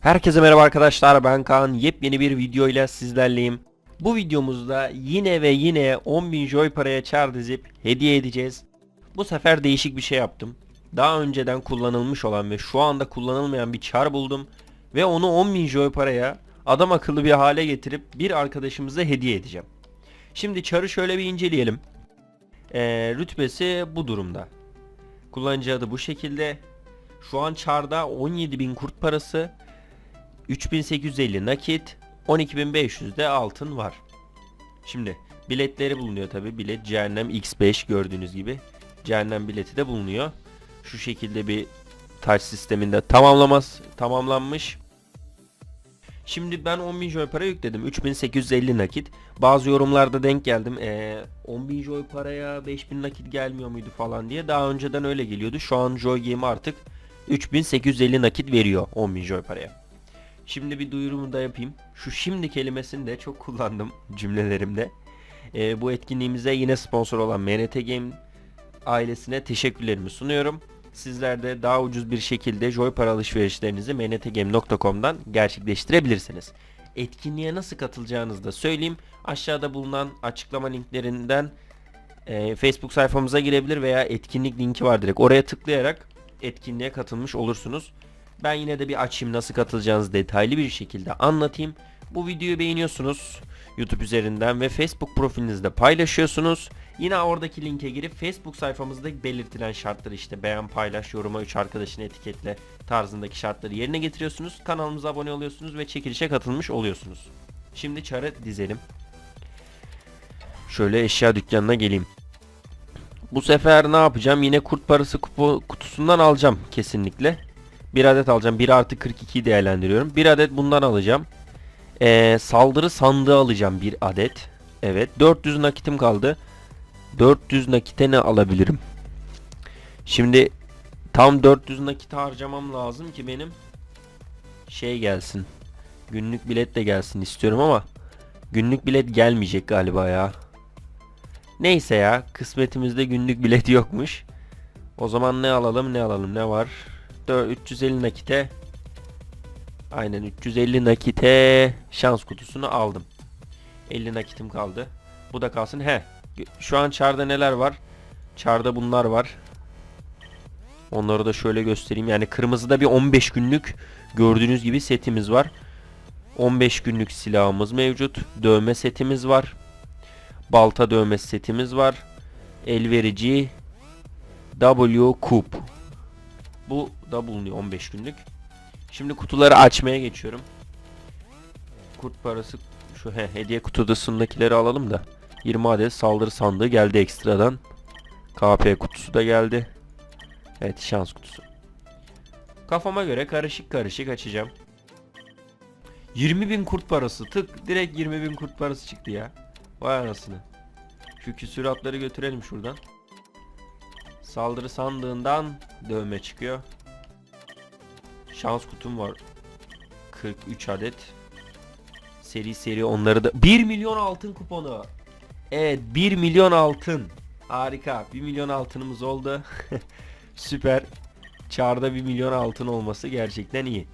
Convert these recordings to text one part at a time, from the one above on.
Herkese merhaba arkadaşlar ben Kaan yepyeni bir video ile sizlerleyim. Bu videomuzda yine ve yine 10.000 joy paraya çar dizip hediye edeceğiz. Bu sefer değişik bir şey yaptım. Daha önceden kullanılmış olan ve şu anda kullanılmayan bir çar buldum. Ve onu 10.000 joy paraya adam akıllı bir hale getirip bir arkadaşımıza hediye edeceğim. Şimdi çarı şöyle bir inceleyelim. Ee, rütbesi bu durumda. Kullanıcı adı bu şekilde. Şu an çarda 17.000 kurt parası, 3850 nakit, 12500 de altın var. Şimdi biletleri bulunuyor tabi. Bilet Cehennem X5 gördüğünüz gibi. Cehennem bileti de bulunuyor. Şu şekilde bir taç sisteminde tamamlamaz tamamlanmış. Şimdi ben 10.000 joy para yükledim. 3850 nakit. Bazı yorumlarda denk geldim. Ee, 10.000 joy paraya 5000 nakit gelmiyor muydu falan diye. Daha önceden öyle geliyordu. Şu an Joy Game artık 3850 nakit veriyor 10.000 joy paraya. Şimdi bir duyurumu da yapayım. Şu şimdi kelimesini de çok kullandım cümlelerimde. Ee, bu etkinliğimize yine sponsor olan MNT Game ailesine teşekkürlerimi sunuyorum. Sizler de daha ucuz bir şekilde Joy para alışverişlerinizi mntgame.com'dan gerçekleştirebilirsiniz. Etkinliğe nasıl katılacağınızı da söyleyeyim. Aşağıda bulunan açıklama linklerinden e, Facebook sayfamıza girebilir veya etkinlik linki var direkt. Oraya tıklayarak etkinliğe katılmış olursunuz. Ben yine de bir açayım nasıl katılacağınızı detaylı bir şekilde anlatayım. Bu videoyu beğeniyorsunuz YouTube üzerinden ve Facebook profilinizde paylaşıyorsunuz. Yine oradaki linke girip Facebook sayfamızda belirtilen şartları işte beğen, paylaş, yoruma 3 arkadaşını etiketle tarzındaki şartları yerine getiriyorsunuz. Kanalımıza abone oluyorsunuz ve çekilişe katılmış oluyorsunuz. Şimdi çarı dizelim. Şöyle eşya dükkanına geleyim. Bu sefer ne yapacağım? Yine kurt parası kutusundan alacağım kesinlikle. Bir adet alacağım. 1 artı 42'yi değerlendiriyorum. Bir adet bundan alacağım. Ee, saldırı sandığı alacağım bir adet. Evet. 400 nakitim kaldı. 400 nakite ne alabilirim? Şimdi tam 400 nakit harcamam lazım ki benim şey gelsin. Günlük bilet de gelsin istiyorum ama günlük bilet gelmeyecek galiba ya. Neyse ya kısmetimizde günlük bilet yokmuş. O zaman ne alalım ne alalım ne var? 4, 350 nakite Aynen 350 nakite şans kutusunu aldım. 50 nakitim kaldı. Bu da kalsın. He. Şu an çarda neler var? Çarda bunlar var. Onları da şöyle göstereyim. Yani kırmızıda bir 15 günlük gördüğünüz gibi setimiz var. 15 günlük silahımız mevcut. Dövme setimiz var. Balta dövme setimiz var. Elverici W Kup. Bu da bulunuyor 15 günlük. Şimdi kutuları açmaya geçiyorum. Kurt parası şu he, hediye kutusundakileri alalım da. 20 adet saldırı sandığı geldi ekstradan. KP kutusu da geldi. Evet şans kutusu. Kafama göre karışık karışık açacağım. 20.000 kurt parası tık direkt 20.000 kurt parası çıktı ya. Vay anasını. Şu küsuratları götürelim şuradan. Saldırı sandığından dövme çıkıyor. Şans kutum var. 43 adet. Seri seri onları da 1 milyon altın kuponu. Evet 1 milyon altın. Harika. 1 milyon altınımız oldu. Süper. Çarda 1 milyon altın olması gerçekten iyi.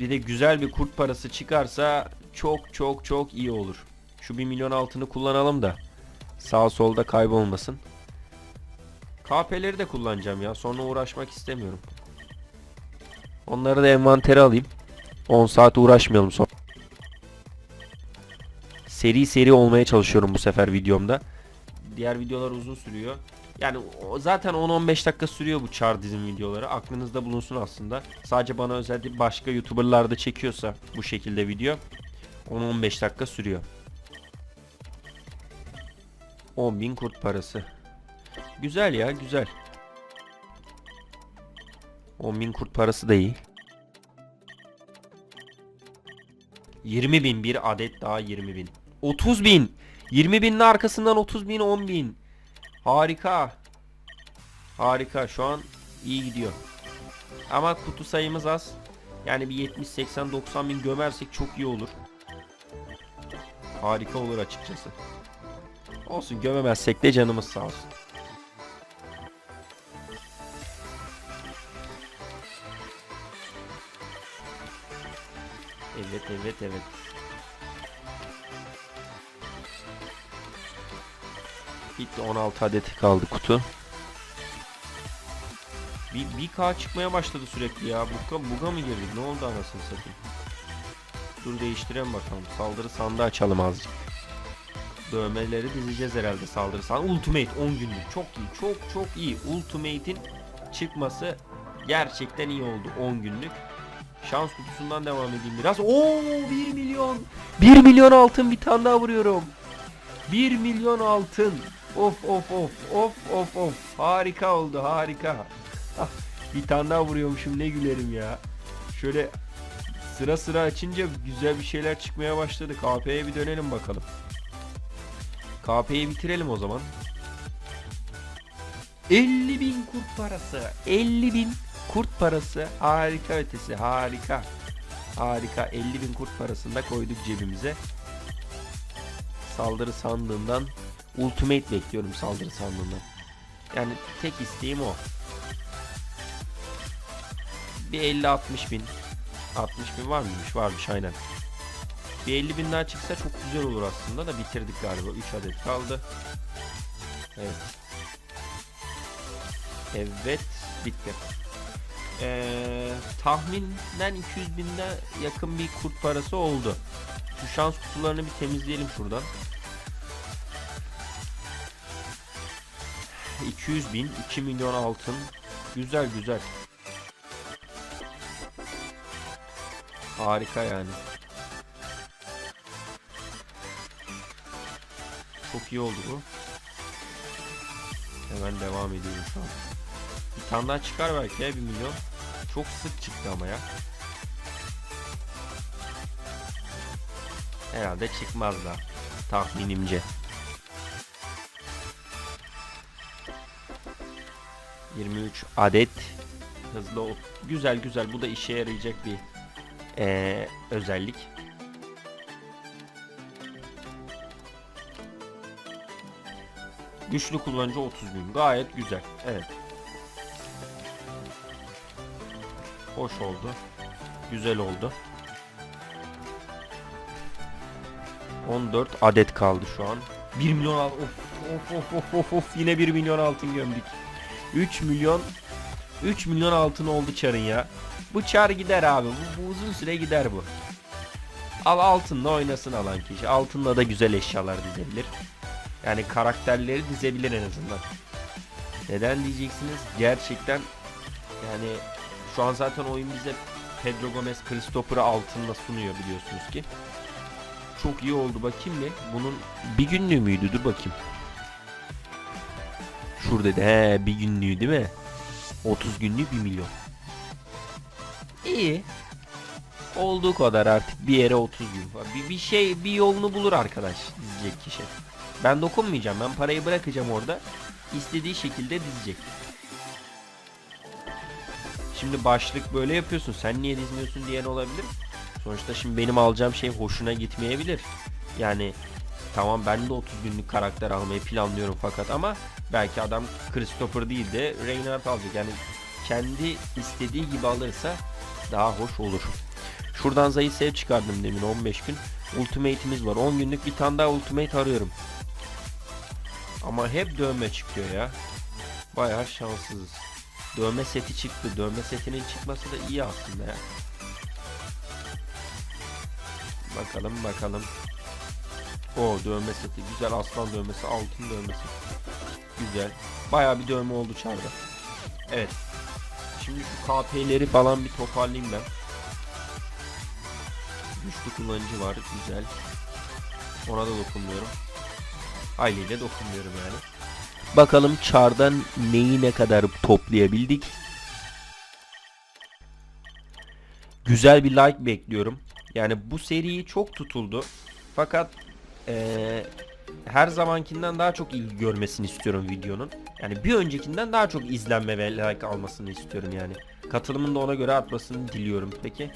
Bir de güzel bir kurt parası çıkarsa çok çok çok iyi olur. Şu 1 milyon altını kullanalım da sağ solda kaybolmasın. KP'leri de kullanacağım ya. Sonra uğraşmak istemiyorum. Onları da envantere alayım. 10 saat uğraşmayalım sonra. Seri seri olmaya çalışıyorum bu sefer videomda. Diğer videolar uzun sürüyor. Yani zaten 10-15 dakika sürüyor bu char dizim videoları. Aklınızda bulunsun aslında. Sadece bana özel değil başka youtuberlar çekiyorsa bu şekilde video 10-15 dakika sürüyor. 10.000 kurt parası. Güzel ya güzel. 10.000 kurt parası da iyi. 20.000 bir adet daha 20.000. 30.000. 20.000'in arkasından 30.000 10.000. Harika. Harika şu an iyi gidiyor. Ama kutu sayımız az. Yani bir 70 80 90 bin gömersek çok iyi olur. Harika olur açıkçası. Olsun gömemezsek de canımız sağ olsun. Evet evet evet. Bitti 16 adeti kaldı kutu. Bir, bir K çıkmaya başladı sürekli ya. Buga, buga mı girdik? Ne oldu anasını satayım? Dur değiştirelim bakalım. Saldırı sandığı açalım azıcık. Dövmeleri dizeceğiz herhalde saldırı sandığı. Ultimate 10 günlük. Çok iyi. Çok çok iyi. Ultimate'in çıkması gerçekten iyi oldu 10 günlük. Şans kutusundan devam edeyim biraz. Oo 1 milyon. 1 milyon altın bir tane daha vuruyorum. 1 milyon altın. Of of of of of of. Harika oldu harika. Ah, bir tane daha vuruyormuşum ne gülerim ya. Şöyle sıra sıra açınca güzel bir şeyler çıkmaya başladı. KP'ye bir dönelim bakalım. KP'yi bitirelim o zaman. 50 bin kurt parası. 50 bin kurt parası. Harika ötesi. Harika. Harika. 50 bin kurt parasını da koyduk cebimize. Saldırı sandığından Ultimate bekliyorum saldırı sandığından. Yani tek isteğim o. Bir 50-60 bin. 60 bin var mıymış? Varmış aynen. Bir 50 bin daha çıksa çok güzel olur aslında da bitirdik galiba. 3 adet kaldı. Evet. Evet bitti. Ee, tahminden 200 binde yakın bir kurt parası oldu. Şu şans kutularını bir temizleyelim şuradan. 200 bin, 2 milyon altın. Güzel güzel. Harika yani. Çok iyi oldu bu. Hemen devam ediyorum şu an. Bir tane daha çıkar belki ya 1 milyon. Çok sık çıktı ama ya. Herhalde çıkmaz da tahminimce. 23 adet hızlı ot. Güzel güzel bu da işe yarayacak bir eee, özellik. Güçlü kullanıcı 30 gün. Gayet güzel. Evet. Hoş oldu. Güzel oldu. 14 adet kaldı şu an. 1 milyon al. Of of of of of of yine 1 milyon altın gömdük. 3 milyon 3 milyon altın oldu çarın ya. Bu çar gider abi. Bu, bu uzun süre gider bu. Al altınla oynasın alan kişi. Altınla da güzel eşyalar dizebilir. Yani karakterleri dizebilir en azından. Neden diyeceksiniz? Gerçekten yani şu an zaten oyun bize Pedro Gomez Christopher'ı altınla sunuyor biliyorsunuz ki. Çok iyi oldu bakayım ne? Bunun bir günlüğü müydü? Dur bakayım. Şurada da he bir günlüğü değil mi? 30 günlüğü 1 milyon. İyi. Olduğu kadar artık bir yere 30 gün. Bir, bir şey bir yolunu bulur arkadaş dizecek kişi. Ben dokunmayacağım. Ben parayı bırakacağım orada. İstediği şekilde dizecek. Şimdi başlık böyle yapıyorsun. Sen niye dizmiyorsun diyen olabilir. Sonuçta şimdi benim alacağım şey hoşuna gitmeyebilir. Yani tamam ben de 30 günlük karakter almayı planlıyorum fakat ama belki adam Christopher değil de Reinhardt alacak. Yani kendi istediği gibi alırsa daha hoş olur. Şuradan zayıf sev çıkardım demin 15 gün. Ultimate'imiz var. 10 günlük bir tane daha ultimate arıyorum. Ama hep dövme çıkıyor ya. Bayağı şanssızız. Dövme seti çıktı. Dövme setinin çıkması da iyi aslında ya. Bakalım bakalım. O dövme seti. Güzel aslan dövmesi. Altın dövmesi. Güzel. Bayağı bir dövme oldu çarda. Evet. Şimdi şu KP'leri falan bir toparlayayım ben. Güçlü kullanıcı var. Güzel. Ona da dokunmuyorum. Haliyle dokunmuyorum yani. Bakalım çardan neyi ne kadar toplayabildik. Güzel bir like bekliyorum. Yani bu seri çok tutuldu. Fakat eee, her zamankinden daha çok ilgi görmesini istiyorum videonun. Yani bir öncekinden daha çok izlenme ve like almasını istiyorum yani. Katılımın da ona göre artmasını diliyorum peki.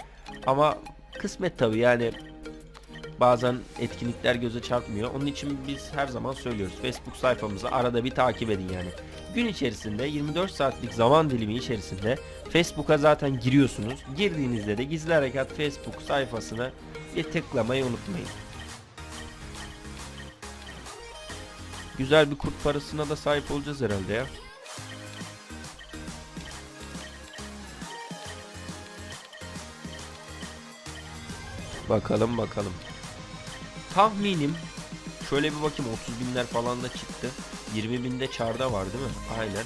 Ama kısmet tabi yani bazen etkinlikler göze çarpmıyor. Onun için biz her zaman söylüyoruz. Facebook sayfamızı arada bir takip edin yani. Gün içerisinde 24 saatlik zaman dilimi içerisinde Facebook'a zaten giriyorsunuz. Girdiğinizde de Gizli Harekat Facebook sayfasına bir tıklamayı unutmayın. Güzel bir kurt parasına da sahip olacağız herhalde ya. Bakalım bakalım. Tahminim şöyle bir bakayım 30 binler falan da çıktı. 20 binde çarda var değil mi? Aynen.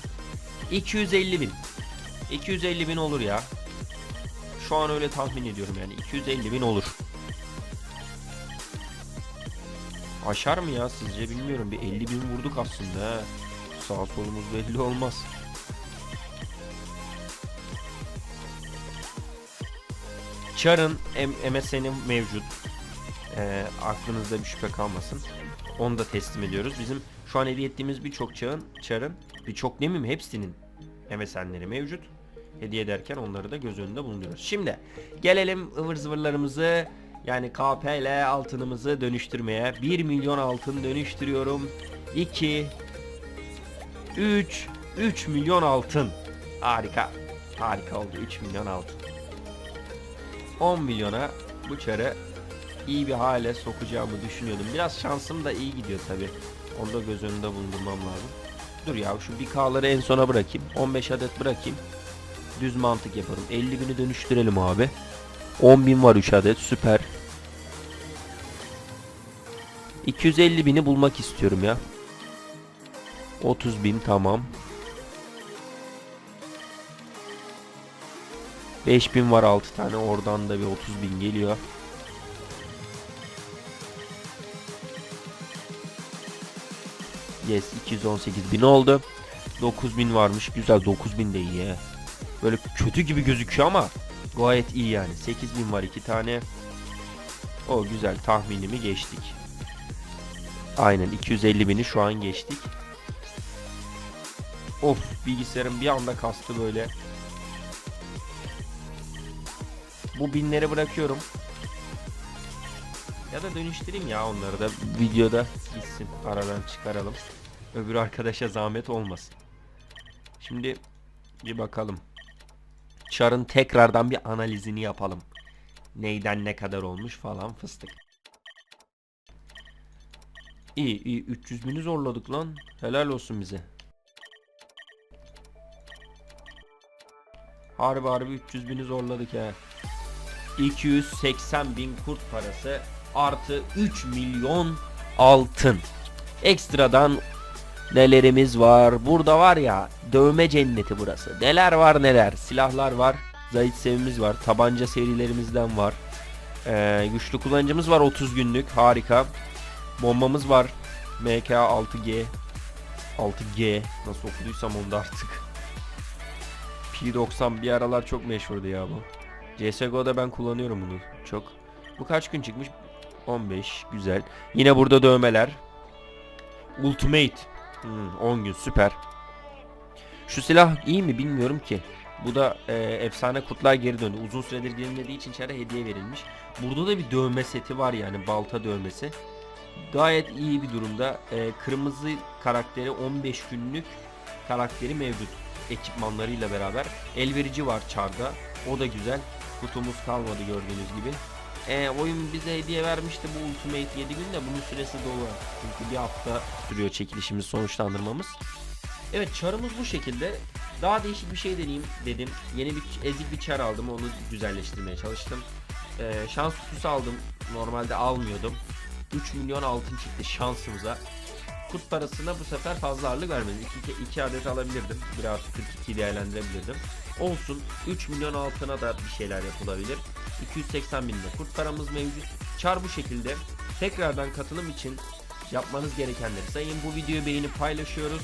250 bin. 250 bin olur ya. Şu an öyle tahmin ediyorum yani 250 bin olur. Aşar mı ya sizce bilmiyorum bir 50 bin vurduk aslında. Sağ solumuz belli olmaz. Char'ın MSN'i mevcut. Ee, aklınızda bir şüphe kalmasın. Onu da teslim ediyoruz. Bizim şu an hediye ettiğimiz birçok çağın, Char'ın, birçok demeyeyim hepsinin MSN'leri mevcut. Hediye ederken onları da göz önünde bulunduruyoruz. Şimdi gelelim ıvır zıvırlarımızı yani KP ile altınımızı dönüştürmeye. 1 milyon altın dönüştürüyorum. 2 3 3 milyon altın. Harika. Harika oldu. 3 milyon altın. 10 milyona bu çarı iyi bir hale sokacağımı düşünüyordum. Biraz şansım da iyi gidiyor tabi. Onu da göz önünde bulundurmam lazım. Dur ya şu 1K'ları en sona bırakayım. 15 adet bırakayım. Düz mantık yaparım. 50 bini dönüştürelim abi. 10 bin var 3 adet süper. 250 bini bulmak istiyorum ya. 30 bin tamam. 5000 var 6 tane oradan da bir 30 bin geliyor. Yes 218 bin oldu. 9000 varmış güzel 9000 de iyi. Böyle kötü gibi gözüküyor ama gayet iyi yani. 8000 var 2 tane. O güzel tahminimi geçtik. Aynen 250 bini şu an geçtik. Of bilgisayarım bir anda kastı böyle. Bu binleri bırakıyorum. Ya da dönüştüreyim ya onları da videoda gitsin. Aradan çıkaralım. Öbür arkadaşa zahmet olmasın. Şimdi bir bakalım. Char'ın tekrardan bir analizini yapalım. Neyden ne kadar olmuş falan fıstık. İyi iyi 300 bini zorladık lan. Helal olsun bize. Harbi harbi 300 bini zorladık he. 280 bin kurt parası artı 3 milyon altın. Ekstradan nelerimiz var? Burada var ya dövme cenneti burası. Neler var neler. Silahlar var. Zayit sevimiz var. Tabanca serilerimizden var. Ee, güçlü kullanıcımız var 30 günlük. Harika. Bombamız var. MK 6G. 6G. Nasıl okuduysam onu da artık. P90 bir aralar çok meşhurdu ya bu. CSGO'da ben kullanıyorum bunu çok. Bu kaç gün çıkmış? 15 güzel. Yine burada dövmeler. Ultimate. Hmm, 10 gün süper. Şu silah iyi mi bilmiyorum ki. Bu da e, efsane kurtlar geri döndü. Uzun süredir gelinmediği için çare hediye verilmiş. Burada da bir dövme seti var yani balta dövmesi. Gayet iyi bir durumda. E, kırmızı karakteri 15 günlük karakteri mevcut ekipmanlarıyla beraber. Elverici var çarda. O da güzel. Kutumuz kalmadı gördüğünüz gibi. Ee, oyun bize hediye vermişti bu Ultimate 7 gün de bunun süresi dolu. Çünkü bir hafta sürüyor çekilişimiz sonuçlandırmamız. Evet çarımız bu şekilde. Daha değişik bir şey deneyeyim dedim. Yeni bir ezik bir çar aldım onu güzelleştirmeye çalıştım. Ee, şans kutusu aldım. Normalde almıyordum. 3 milyon altın çıktı şansımıza. Kurt parasına bu sefer fazla ağırlık vermedim. 2, 2 adet alabilirdim. 1 artı 42 değerlendirebilirdim. Olsun 3 milyon altına da bir şeyler yapılabilir. 280 bin de kurt paramız mevcut. Çar bu şekilde. Tekrardan katılım için yapmanız gerekenleri sayın. Bu videoyu beğenip paylaşıyoruz.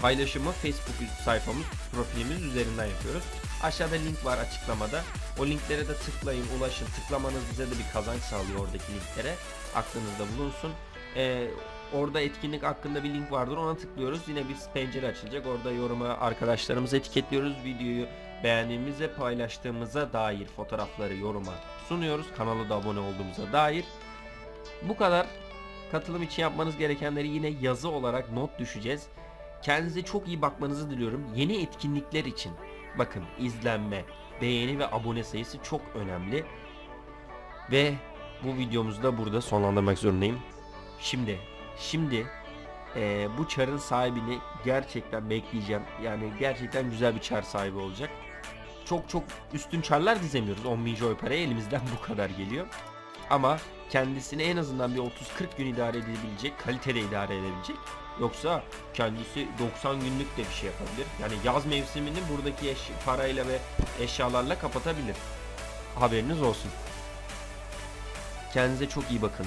Paylaşımı Facebook sayfamız, profilimiz üzerinden yapıyoruz. Aşağıda link var açıklamada. O linklere de tıklayın, ulaşın. Tıklamanız bize de bir kazanç sağlıyor oradaki linklere. Aklınızda bulunsun. Ee, orada etkinlik hakkında bir link vardır. Ona tıklıyoruz. Yine bir pencere açılacak. Orada yoruma arkadaşlarımızı etiketliyoruz. Videoyu beğendiğimize paylaştığımıza dair fotoğrafları yoruma sunuyoruz. Kanala da abone olduğumuza dair. Bu kadar. Katılım için yapmanız gerekenleri yine yazı olarak not düşeceğiz. Kendinize çok iyi bakmanızı diliyorum. Yeni etkinlikler için bakın izlenme, beğeni ve abone sayısı çok önemli. Ve bu videomuzu da burada sonlandırmak zorundayım. Şimdi, şimdi eee, bu çarın sahibini gerçekten bekleyeceğim. Yani gerçekten güzel bir çar sahibi olacak. Çok çok üstün çarlar dizemiyoruz. 10.000 joy paraya elimizden bu kadar geliyor. Ama kendisini en azından bir 30-40 gün idare edebilecek, kalitede idare edebilecek. Yoksa kendisi 90 günlük de bir şey yapabilir. Yani yaz mevsimini buradaki eş parayla ve eşyalarla kapatabilir. Haberiniz olsun. Kendinize çok iyi bakın.